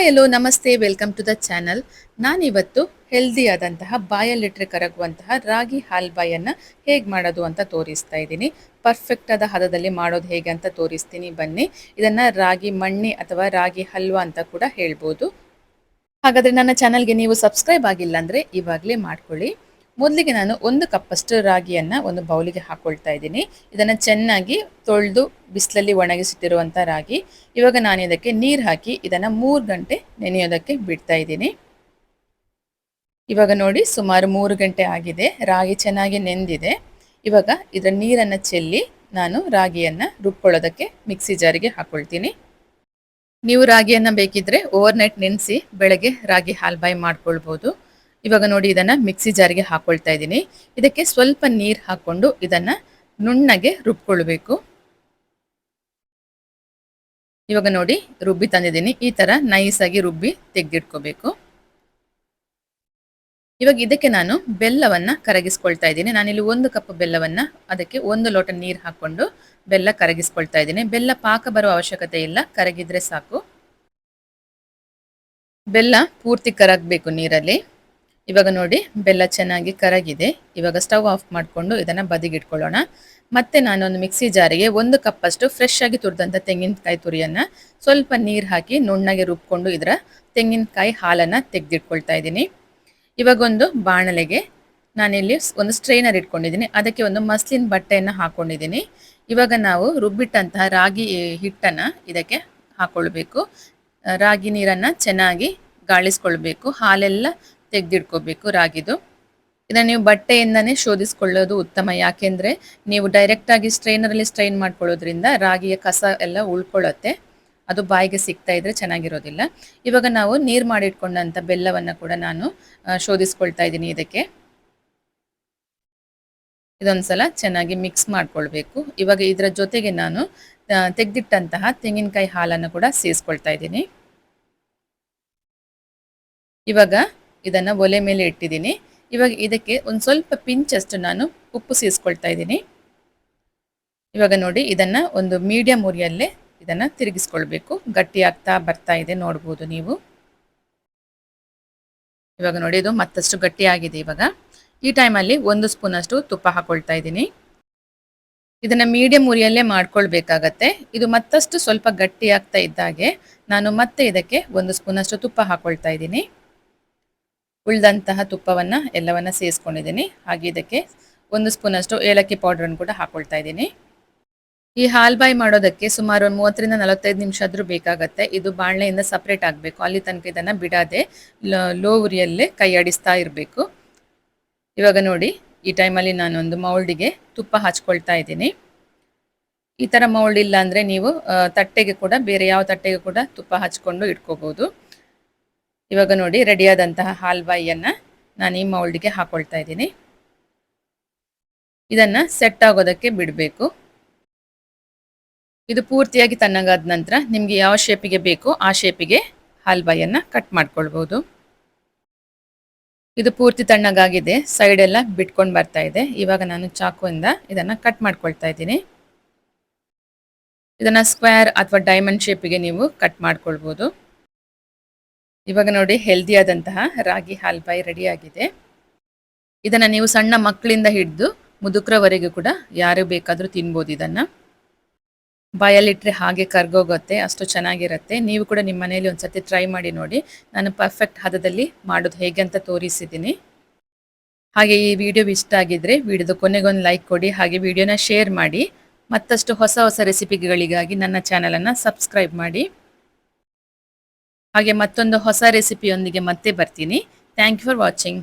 Hi hello ನಮಸ್ತೆ welcome to the channel ನಾನಿವತ್ತು healthy ಆದಂತಹ ಬಾಯಲ್ಲಿಟ್ಟರೆ ಕರಗುವಂತಹ ರಾಗಿ ಹಾಲ್ಬಾಯನ್ನು ಹೇಗೆ ಮಾಡೋದು ಅಂತ ತೋರಿಸ್ತಾ ಇದ್ದೀನಿ. ಪರ್ಫೆಕ್ಟ್ ಆದ ಹದದಲ್ಲಿ ಮಾಡೋದು ಹೇಗೆ ಅಂತ ತೋರಿಸ್ತೀನಿ, ಬನ್ನಿ. ಇದನ್ನು ರಾಗಿ ಮಣ್ಣಿ ಅಥವಾ ರಾಗಿ ಹಲ್ವಾ ಅಂತ ಕೂಡ ಹೇಳ್ಬೋದು. ಹಾಗಾದರೆ ನನ್ನ ಚಾನಲ್ಗೆ ನೀವು ಸಬ್ಸ್ಕ್ರೈಬ್ ಆಗಿಲ್ಲ ಅಂದರೆ ಇವಾಗಲೇ ಮಾಡ್ಕೊಳ್ಳಿ. ಮೊದಲಿಗೆ ನಾನು ಒಂದು ಕಪ್ಪಷ್ಟು ರಾಗಿಯನ್ನು ಒಂದು ಬೌಲಿಗೆ ಹಾಕ್ಕೊಳ್ತಾ ಇದ್ದೀನಿ. ಇದನ್ನು ಚೆನ್ನಾಗಿ ತೊಳೆದು ಬಿಸಿಲಲ್ಲಿ ಒಣಗಿಸಿಟ್ಟಿರುವಂಥ ರಾಗಿ. ಇವಾಗ ನಾನು ಇದಕ್ಕೆ ನೀರು ಹಾಕಿ ಇದನ್ನು ಮೂರು ಗಂಟೆ ನೆನೆಯೋದಕ್ಕೆ ಬಿಡ್ತಾ ಇದ್ದೀನಿ. ಇವಾಗ ನೋಡಿ ಸುಮಾರು ಮೂರು ಗಂಟೆ ಆಗಿದೆ. ರಾಗಿ ಚೆನ್ನಾಗಿ ನೆಂದಿದೆ. ಇವಾಗ ಇದರ ನೀರನ್ನು ಚೆಲ್ಲಿ ನಾನು ರಾಗಿಯನ್ನು ರುಬ್ಕೊಳ್ಳೋದಕ್ಕೆ ಮಿಕ್ಸಿ ಜಾರಿಗೆ ಹಾಕ್ಕೊಳ್ತೀನಿ ನೀವು ರಾಗಿಯನ್ನು ಬೇಕಿದ್ರೆ ಓವರ್ ನೈಟ್ ನೆನೆಸಿ ಬೆಳಗ್ಗೆ ರಾಗಿ ಹಾಲ್ಬಾಯಿ ಮಾಡ್ಕೊಳ್ಬೋದು. ಇವಾಗ ನೋಡಿ ಇದನ್ನ ಮಿಕ್ಸಿ ಜಾರಿಗೆ ಹಾಕೊಳ್ತಾ ಇದ್ದೀನಿ. ಇದಕ್ಕೆ ಸ್ವಲ್ಪ ನೀರು ಹಾಕೊಂಡು ಇದನ್ನ ನುಣ್ಣಗೆ ರುಬ್ಕೊಳ್ಬೇಕು. ಇವಾಗ ನೋಡಿ ರುಬ್ಬಿ ತಂದಿದ್ದೀನಿ. ಈ ತರ ನೈಸ್ ಆಗಿ ರುಬ್ಬಿ ತೆಗೆದಿಟ್ಕೋಬೇಕು. ಇವಾಗ ಇದಕ್ಕೆ ನಾನು ಬೆಲ್ಲವನ್ನ ಕರಗಿಸ್ಕೊಳ್ತಾ ಇದ್ದೀನಿ. ನಾನಿಲ್ಲಿ ಒಂದು ಕಪ್ ಬೆಲ್ಲವನ್ನ ಅದಕ್ಕೆ ಒಂದು ಲೋಟ ನೀರು ಹಾಕೊಂಡು ಬೆಲ್ಲ ಕರಗಿಸ್ಕೊಳ್ತಾ ಇದ್ದೀನಿ. ಬೆಲ್ಲ ಪಾಕ ಬರೋ ಅವಶ್ಯಕತೆ ಇಲ್ಲ. ಕರಗಿದ್ರೆ ಸಾಕು. ಬೆಲ್ಲ ಪೂರ್ತಿ ಕರಗಬೇಕು ನೀರಲ್ಲಿ. ಇವಾಗ ನೋಡಿ, ಬೆಲ್ಲ ಚೆನ್ನಾಗಿ ಕರಗಿದೆ. ಇವಾಗ ಸ್ಟವ್ ಆಫ್ ಮಾಡಿಕೊಂಡು ಇದನ್ನು ಬದಿಗಿಟ್ಕೊಳ್ಳೋಣ. ಮತ್ತೆ ನಾನೊಂದು ಮಿಕ್ಸಿ ಜಾರಿಗೆ ಒಂದು ಕಪ್ಪಷ್ಟು ಫ್ರೆಶ್ ಆಗಿ ತುರಿದಂಥ ತೆಂಗಿನಕಾಯಿ ತುರಿಯನ್ನು ಸ್ವಲ್ಪ ನೀರು ಹಾಕಿ ನುಣ್ಣಗೆ ರುಬ್ಕೊಂಡು ಇದರ ತೆಂಗಿನಕಾಯಿ ಹಾಲನ್ನು ತೆಗೆದಿಟ್ಕೊಳ್ತಾ ಇದ್ದೀನಿ. ಇವಾಗೊಂದು ಬಾಣಲೆಗೆ ನಾನಿಲ್ಲಿ ಒಂದು ಸ್ಟ್ರೈನರ್ ಇಟ್ಕೊಂಡಿದ್ದೀನಿ. ಅದಕ್ಕೆ ಒಂದು ಮಸ್ಲಿನ್ ಬಟ್ಟೆಯನ್ನು ಹಾಕೊಂಡಿದ್ದೀನಿ. ಇವಾಗ ನಾವು ರುಬ್ಬಿಟ್ಟಂತಹ ರಾಗಿ ಹಿಟ್ಟನ್ನು ಇದಕ್ಕೆ ಹಾಕ್ಕೊಳ್ಬೇಕು ರಾಗಿ ನೀರನ್ನು ಚೆನ್ನಾಗಿ ಗಾಳಿಸ್ಕೊಳ್ಬೇಕು. ಹಾಲೆಲ್ಲ ತೆಗೆದಿಟ್ಕೋಬೇಕು ರಾಗಿದು. ಇದನ್ನು ನೀವು ಬಟ್ಟೆಯಿಂದನೇ ಶೋಧಿಸ್ಕೊಳ್ಳೋದು ಉತ್ತಮ. ಯಾಕೆಂದರೆ ನೀವು ಡೈರೆಕ್ಟಾಗಿ ಸ್ಟ್ರೈನರಲ್ಲಿ ಸ್ಟ್ರೈನ್ ಮಾಡ್ಕೊಳ್ಳೋದ್ರಿಂದ ರಾಗಿಯ ಕಸ ಎಲ್ಲ ಉಳ್ಕೊಳ್ಳುತ್ತೆ. ಅದು ಬಾಯಿಗೆ ಸಿಗ್ತಾ ಇದ್ರೆ ಚೆನ್ನಾಗಿರೋದಿಲ್ಲ. ಇವಾಗ ನಾವು ನೀರು ಮಾಡಿಟ್ಕೊಂಡಂಥ ಬೆಲ್ಲವನ್ನು ಕೂಡ ನಾನು ಶೋಧಿಸ್ಕೊಳ್ತಾ ಇದ್ದೀನಿ ಇದಕ್ಕೆ. ಇದೊಂದ್ಸಲ ಚೆನ್ನಾಗಿ ಮಿಕ್ಸ್ ಮಾಡ್ಕೊಳ್ಬೇಕು. ಇವಾಗ ಇದರ ಜೊತೆಗೆ ನಾನು ತೆಗೆದಿಟ್ಟಂತಹ ತೆಂಗಿನಕಾಯಿ ಹಾಲನ್ನು ಕೂಡ ಸೇರಿಸ್ಕೊಳ್ತಾ ಇದ್ದೀನಿ. ಇವಾಗ ಇದನ್ನು ಒಲೆ ಮೇಲೆ ಇಟ್ಟಿದ್ದೀನಿ. ಇವಾಗ ಇದಕ್ಕೆ ಒಂದು ಸ್ವಲ್ಪ ಪಿಂಚಷ್ಟು ನಾನು ಉಪ್ಪು ಸೇರಿಸ್ಕೊಳ್ತಾ ಇದ್ದೀನಿ. ಇವಾಗ ನೋಡಿ ಇದನ್ನು ಒಂದು ಮೀಡಿಯಂ ಉರಿಯಲ್ಲೇ ಇದನ್ನು ತಿರುಗಿಸ್ಕೊಳ್ಬೇಕು. ಗಟ್ಟಿ ಆಗ್ತಾ ಬರ್ತಾ ಇದೆ ನೋಡ್ಬೋದು ನೀವು. ಇವಾಗ ನೋಡಿ ಇದು ಮತ್ತಷ್ಟು ಗಟ್ಟಿಯಾಗಿದೆ ಇವಾಗ. ಈ ಟೈಮಲ್ಲಿ ಒಂದು ಸ್ಪೂನ್ ಅಷ್ಟು ತುಪ್ಪ ಹಾಕೊಳ್ತಾ ಇದ್ದೀನಿ. ಇದನ್ನ ಮೀಡಿಯಂ ಉರಿಯಲ್ಲೇ ಮಾಡ್ಕೊಳ್ಬೇಕಾಗತ್ತೆ. ಇದು ಮತ್ತಷ್ಟು ಸ್ವಲ್ಪ ಗಟ್ಟಿ ಆಗ್ತಾ ಇದ್ದಾಗೆ ನಾನು ಮತ್ತೆ ಇದಕ್ಕೆ ಒಂದು ಸ್ಪೂನ್ ಅಷ್ಟು ತುಪ್ಪ ಹಾಕೊಳ್ತಾ ಇದ್ದೀನಿ. ಉಳಿದಂತಹ ತುಪ್ಪವನ್ನು ಎಲ್ಲವನ್ನ ಸೇರಿಸ್ಕೊಂಡಿದ್ದೀನಿ ಹಾಗೆ ಇದಕ್ಕೆ ಒಂದು ಸ್ಪೂನಷ್ಟು ಏಲಕ್ಕಿ ಪೌಡ್ರನ್ನು ಕೂಡ ಹಾಕೊಳ್ತಾ ಇದ್ದೀನಿ. ಈ ಹಾಲ್ಬಾಯಿ ಮಾಡೋದಕ್ಕೆ ಸುಮಾರು ಒಂದು ಮೂವತ್ತರಿಂದ ನಲವತ್ತೈದು ನಿಮಿಷ ಆದರೂ ಬೇಕಾಗತ್ತೆ. ಇದು ಬಾಣಲೆಯಿಂದ ಸಪ್ರೇಟ್ ಆಗಬೇಕು. ಅಲ್ಲಿ ತನಕ ಇದನ್ನು ಬಿಡದೆ ಲೋ ಉರಿಯಲ್ಲೇ ಕೈ ಆಡಿಸ್ತಾ ಇರಬೇಕು. ಇವಾಗ ನೋಡಿ, ಈ ಟೈಮಲ್ಲಿ ನಾನೊಂದು ಮೌಲ್ಡಿಗೆ ತುಪ್ಪ ಹಚ್ಕೊಳ್ತಾ ಇದ್ದೀನಿ. ಈ ಥರ ಮೌಲ್ಡ್ ಇಲ್ಲ ಅಂದರೆ ನೀವು ತಟ್ಟೆಗೆ ಕೂಡ, ಬೇರೆ ಯಾವ ತಟ್ಟೆಗೆ ಕೂಡ ತುಪ್ಪ ಹಚ್ಕೊಂಡು ಇಟ್ಕೋಬೋದು. ಇವಾಗ ನೋಡಿ ರೆಡಿಯಾದಂತಹ ಹಾಲ್ವಾಯಿಯನ್ನು ನಾನು ಈ ಮೌಲ್ಡ್ಗೆ ಹಾಕೊಳ್ತಾ ಇದ್ದೀನಿ. ಇದನ್ನು ಸೆಟ್ ಆಗೋದಕ್ಕೆ ಬಿಡಬೇಕು. ಇದು ಪೂರ್ತಿಯಾಗಿ ತಣ್ಣಗಾದ ನಂತರ ನಿಮಗೆ ಯಾವ ಶೇಪಿಗೆ ಬೇಕೋ ಆ ಶೇಪಿಗೆ ಹಾಲ್ಬಾಯಿಯನ್ನು ಕಟ್ ಮಾಡ್ಕೊಳ್ಬೋದು. ಇದು ಪೂರ್ತಿ ತಣ್ಣಗಾಗಿದೆ ಸೈಡ್ ಎಲ್ಲ ಬಿಟ್ಕೊಂಡು ಬರ್ತಾ ಇದೆ. ಇವಾಗ ನಾನು ಚಾಕುವಿಂದ ಇದನ್ನು ಕಟ್ ಮಾಡ್ಕೊಳ್ತಾ ಇದ್ದೀನಿ. ಇದನ್ನು ಸ್ಕ್ವೇರ್ ಅಥವಾ ಡೈಮಂಡ್ ಶೇಪಿಗೆ ನೀವು ಕಟ್ ಮಾಡ್ಕೊಳ್ಬೋದು. ಇವಾಗ ನೋಡಿ ಹೆಲ್ದಿ ಆದಂತಹ ರಾಗಿ ಹಾಲ್ಬಾಯಿ ರೆಡಿ ಆಗಿದೆ. ಇದನ್ನ ನೀವು ಸಣ್ಣ ಮಕ್ಕಳಿಂದ ಹಿಡಿದು ಮುದುಕರವರೆಗೂ ಕೂಡ ಯಾರು ಬೇಕಾದರೂ ತಿನ್ಬೋದು ಇದನ್ನು. ಬಾಯಲ್ಲಿಟ್ಟರೆ ಹಾಗೆ ಕರ್ಗೋಗುತ್ತೆ, ಅಷ್ಟು ಚೆನ್ನಾಗಿರುತ್ತೆ. ನೀವು ಕೂಡ ನಿಮ್ಮ ಮನೆಯಲ್ಲಿ ಸರ್ತಿ ಟ್ರೈ ಮಾಡಿ ನೋಡಿ. ನಾನು ಪರ್ಫೆಕ್ಟ್ ಹದದಲ್ಲಿ ಮಾಡೋದು ಹೇಗೆ ಅಂತ ತೋರಿಸಿದ್ದೀನಿ. ಹಾಗೆ ಈ ವಿಡಿಯೋ ಇಷ್ಟ ಆಗಿದ್ರೆ ವಿಡಿಯೋದ ಕೊನೆಗೊಂದು ಲೈಕ್ ಕೊಡಿ, ಹಾಗೆ ವಿಡಿಯೋನ ಶೇರ್ ಮಾಡಿ. ಮತ್ತಷ್ಟು ಹೊಸ ಹೊಸ ರೆಸಿಪಿಗಳಿಗಾಗಿ ನನ್ನ ಚಾನಲನ್ನು ಸಬ್ಸ್ಕ್ರೈಬ್ ಮಾಡಿ. ಹಾಗೆ ಮತ್ತೊಂದು ಹೊಸ ರೆಸಿಪಿಯೊಂದಿಗೆ ಮತ್ತೆ ಬರ್ತೀನಿ. Thank you for watching